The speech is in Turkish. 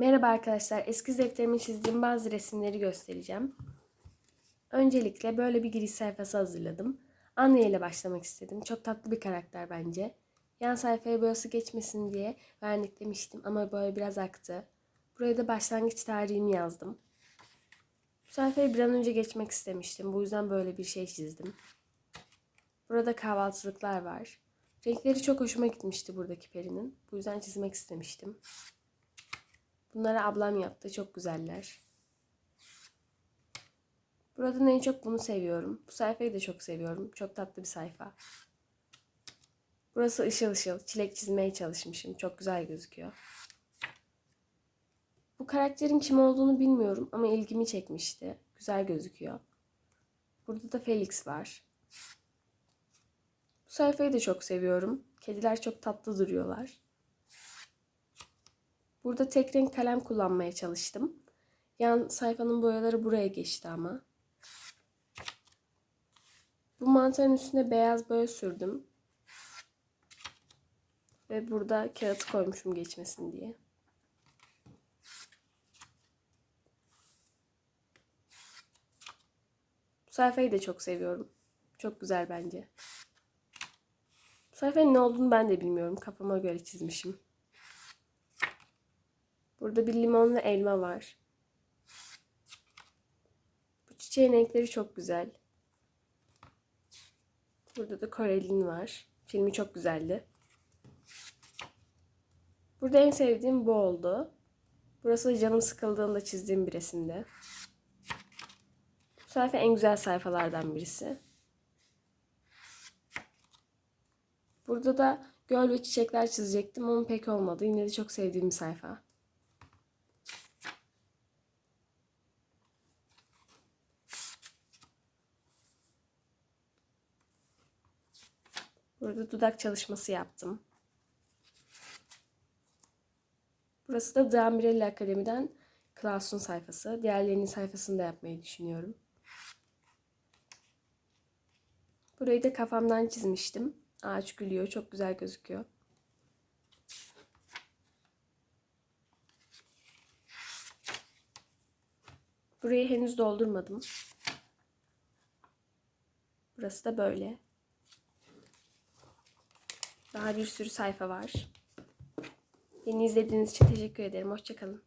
Merhaba arkadaşlar. Eski defterime çizdiğim bazı resimleri göstereceğim. Öncelikle böyle bir giriş sayfası hazırladım. Anne ile başlamak istedim. Çok tatlı bir karakter bence. Yan sayfaya boyası geçmesin diye verniklemiştim ama böyle biraz aktı. Buraya da başlangıç tarihimi yazdım. Bu sayfayı bir an önce geçmek istemiştim. Bu yüzden böyle bir şey çizdim. Burada kahvaltılıklar var. Renkleri çok hoşuma gitmişti buradaki perinin. Bu yüzden çizmek istemiştim. Bunları ablam yaptı. Çok güzeller. Buradan en çok bunu seviyorum. Bu sayfayı da çok seviyorum. Çok tatlı bir sayfa. Burası ışıl ışıl. Çilek çizmeye çalışmışım. Çok güzel gözüküyor. Bu karakterin kim olduğunu bilmiyorum ama ilgimi çekmişti. Güzel gözüküyor. Burada da Felix var. Bu sayfayı da çok seviyorum. Kediler çok tatlı duruyorlar. Burada tek renk kalem kullanmaya çalıştım. Yan sayfanın boyaları buraya geçti ama. Bu mantarın üstüne beyaz boya sürdüm. Ve burada kağıt koymuşum geçmesin diye. Bu sayfayı da çok seviyorum. Çok güzel bence. Bu sayfanın ne olduğunu ben de bilmiyorum. Kafama göre çizmişim. Burada bir limon ve elma var. Bu çiçeğin renkleri çok güzel. Burada da Korelin var. Filmi çok güzeldi. Burada en sevdiğim bu oldu. Burası canım sıkıldığında çizdiğim bir resimde. Bu sayfa en güzel sayfalardan birisi. Burada da göl ve çiçekler çizecektim ama pek olmadı. Yine de çok sevdiğim bir sayfa. Burada dudak çalışması yaptım. Burası da Damirelli Akademi'den Klaus'un sayfası. Diğerlerinin sayfasını da yapmayı düşünüyorum. Burayı da kafamdan çizmiştim. Ağaç gülüyor. Çok güzel gözüküyor. Burayı henüz doldurmadım. Burası da böyle. Daha bir sürü sayfa var. Beni izlediğiniz için teşekkür ederim. Hoşçakalın.